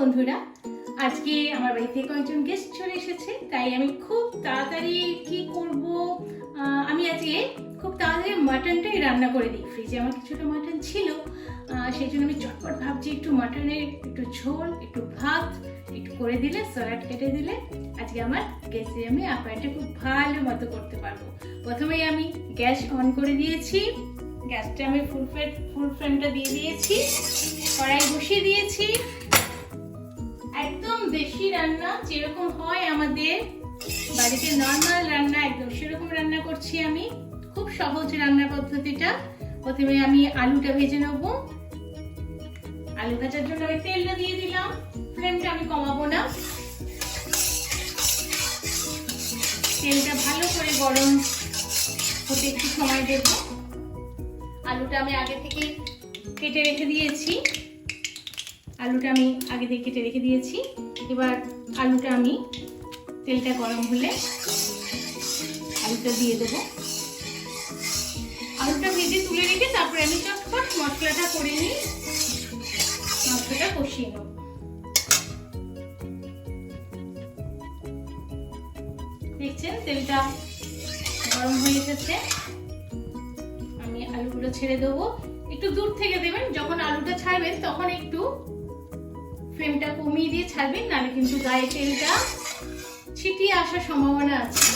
বন্ধুরা, আজকে আমার বাড়িতে কয়েকজন গেস্ট চলে এসেছে, তাই আমি খুব তাড়াতাড়ি কি করব? আমি আজকে খুব তাড়াতাড়ি মাটনটাই রান্না করে দিই। ফ্রিজে আমার কিছুটা মাটন ছিল সেই জন্য আমি চটপট ভাবছি একটু মাটনের একটু ঝোল, একটু ভাত, একটু করে দিলে স্যালাড কেটে দিলে আজকে আমার গ্যাসে আমি আপারটা খুব ভালো মতো করতে পারব। প্রথমেই আমি গ্যাস অন করে দিয়েছি। গ্যাসটা আমি ফুল ফ্লেম ফুল ফ্লেমটা দিয়ে দিয়েছি। কড়াই বসিয়ে দিয়েছি। দেশি রান্না যেরকম হয় আমাদের বাড়িতে নর্মাল রান্না একদম, সেরকম রান্না করছি আমি। খুব সহজ রান্নার পদ্ধতিটা। প্রথমে আমি আলুটা ভেজে নেব। আলু ভাজার জন্য আমি তেলটা দিয়ে দিলাম। ফ্লেমটা আমি কমাবো না। তেলটা ভালো করে গরম হতে একটু সময় দেবো। আলুটা আমি আগে থেকে কেটে রেখে দিয়েছি। আলুটা আমি আগে থেকে কেটে রেখে দিয়েছি। এবার আলুটা আমি তেলটা গরম হলে আলুটা দিয়ে দেবো। আলুটা ভেজে তুলে রেখে তারপরে আমি চটপট মশলাটা করে নিই মশলাটা কষিয়ে নেব। দেখছেন? তেলটা গরম হয়ে এসেছে। আমি আলুগুলো ছেড়ে দেবো। একটু দূর থেকে দেবেন, যখন আলুটা ছাড়বেন, তখন একটু ফ্লেমটা কমিয়ে দিয়ে ছাড়বেন, নাহলে কিন্তু গায়ে তেলটা ছিটিয়ে আসার সম্ভাবনা আছে।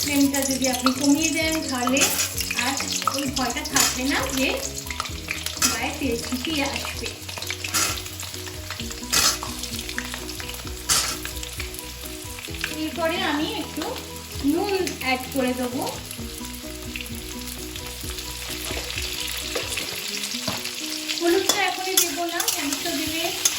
ফ্লেমটা যদি আপনি কমিয়ে দেন তাহলে আর ওই ভয়টা থাকবে না যে গায়ে তেল ছিটিয়ে আসবে। এরপরে আমি একটু নুন অ্যাড করে দেবো। হলুদটা এখনই দেবো না হলুদটা দিলে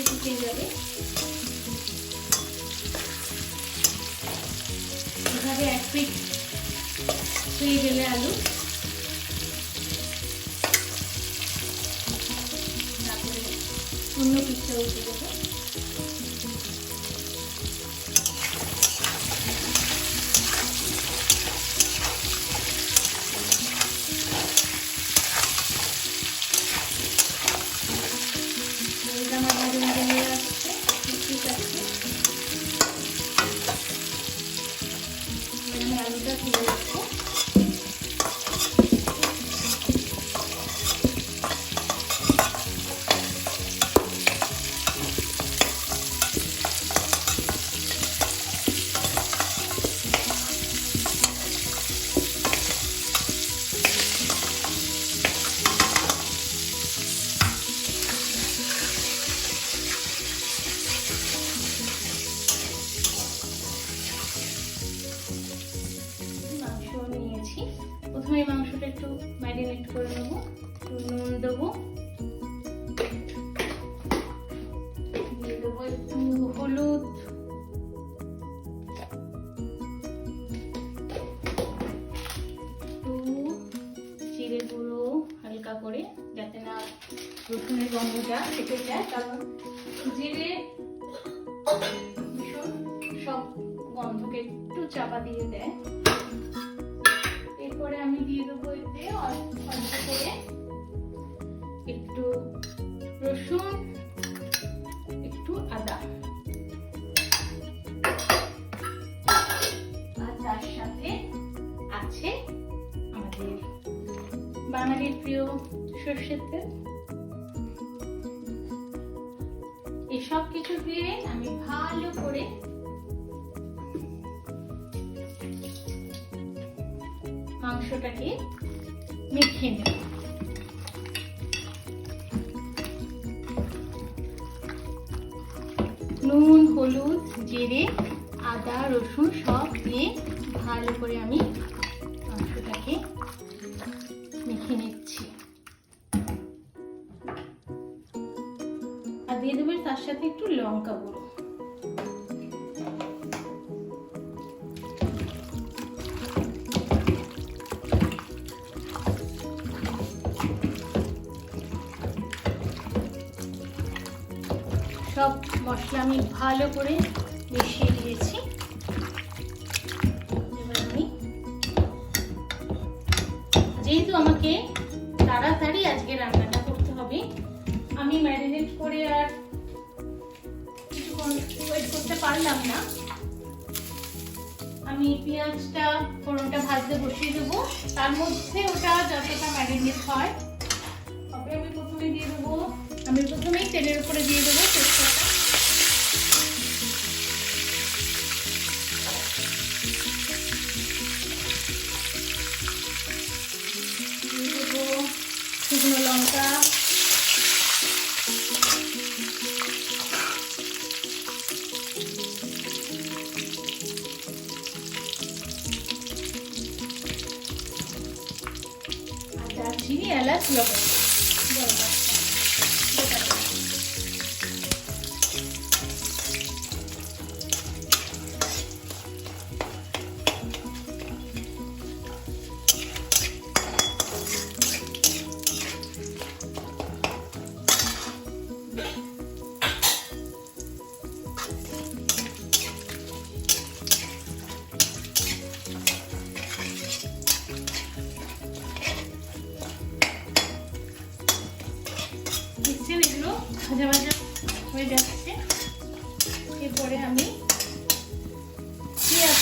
ভিতরের শুকিয়ে যাবে এভাবে এক পিট হয়ে গেলে আলু। তারপরে অন্য পিঠটাও উঠে চাপা দিয়ে দেয় এরপরে আমি দিয়ে দেবো এতে অল্প অল্প করে একটু রসুন, একটু আদা। সাথে আছে আমাদের বাঙালির প্রিয় সর্ষের তেল। মাংসটাকে মেখে নেব। নুন হলুদ জিরে আদা রসুন সব দিয়ে ভালো করে আমি মশলা আমি ভালো করে মিশিয়ে দিয়েছি। যেহেতু আমাকে তাড়াতাড়ি আজকে রান্নাটা করতে হবে, আমি ম্যারিনেট করে আর কিছুক্ষণ ওয়েট করতে পারলাম না। আমি পেঁয়াজটা, ফোড়নটা ভাজতে বসিয়ে দেবো। তার মধ্যে ওটা যতটা ম্যারিনেট হয়, তবে আমি প্রথমে দিয়ে দেবো, আমি প্রথমেই তেলের উপরে দিয়ে দেবো তেজপাতা দারচিনি এলাচ লবঙ্গ গরম মশলা ভাজা ভাজা হয়ে যাচ্ছে। এরপরে আমি পেঁয়াজ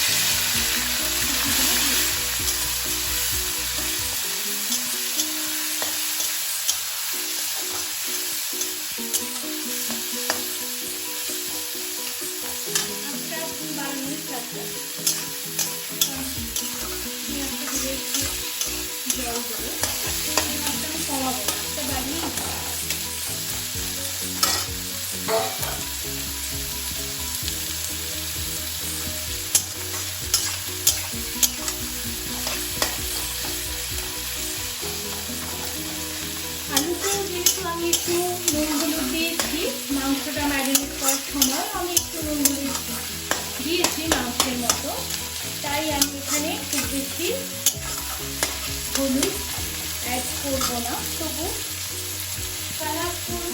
জল অ্যাড করব না, তবু কালারফুল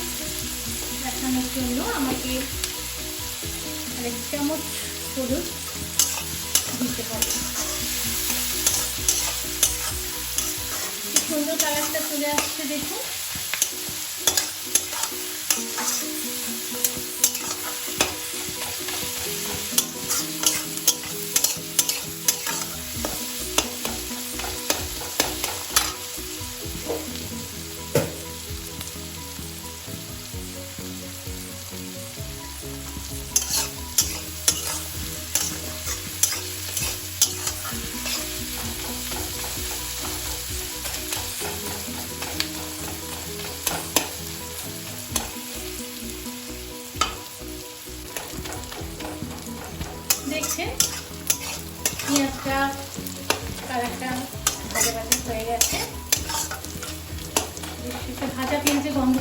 দেখানোর জন্য আমাকে এক চামচ হলুদ দিতে হবে। সুন্দর কালারটা চলে আসছে দেখুন। সেটা ভাজা পেঁয়াজের গন্ধ।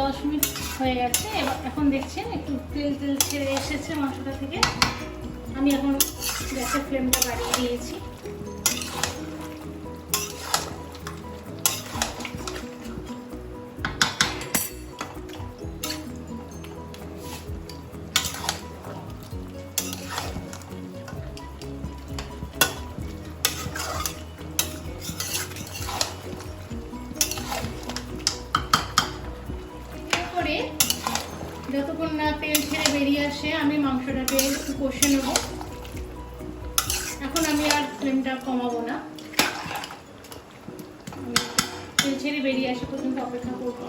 দশ মিনিট হয়ে গেছে। এবার এখন দেখছেন একটু তেল তেল ছেড়ে এসেছে মাংসটা থেকে। আমি এখন গ্যাসের ফ্লেমটা বাড়িয়ে দিয়েছি। যতক্ষণ না তেল ছেড়ে বেরিয়ে আসে, আমি মাংসটাকে একটু কষে নেব। এখন আমি আর ফ্লেমটা কমাবো না। তেল ছেড়ে বেরিয়ে আসে পর্যন্ত অপেক্ষা করব।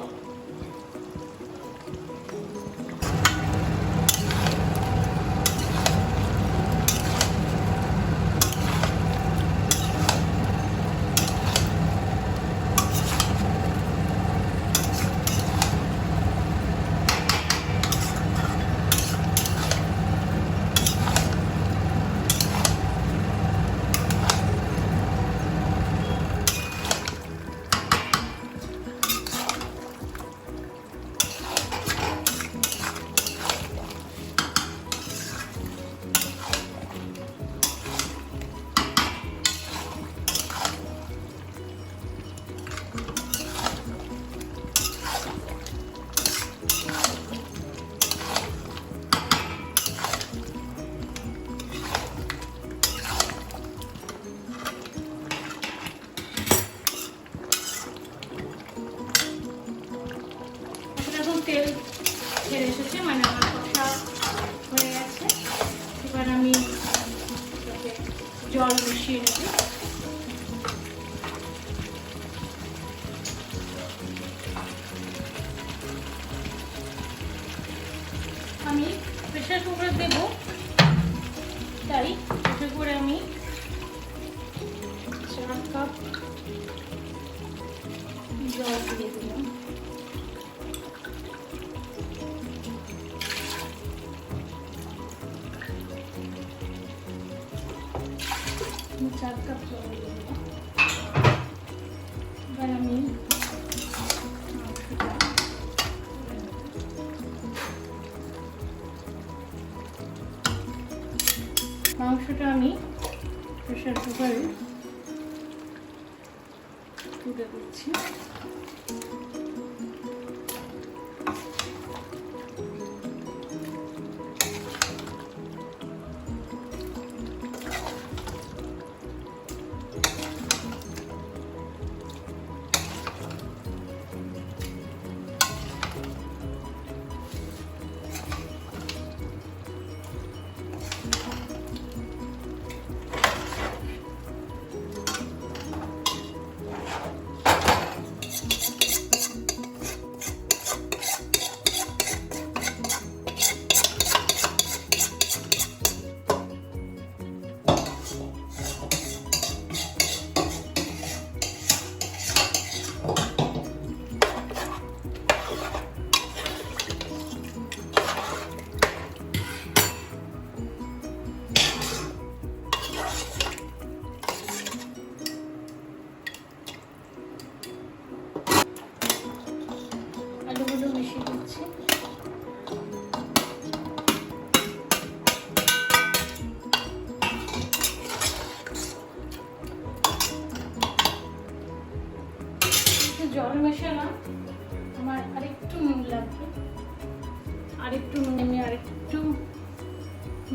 আমি প্রেশার কুকার দেব। তাই প্রেশার কুকারে আমি চার কাপ জল দিয়ে দিলাম। মাংসটা আমি প্রেশার কুকারে তুলে দিচ্ছি।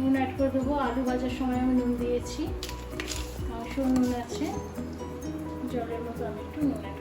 নুন অ্যাড করে দেবো। আলু ভাজার সময় আমি নুন দিয়েছি। মাংস নুন আছে। জলের মতো আমি একটু নুন অ্যাড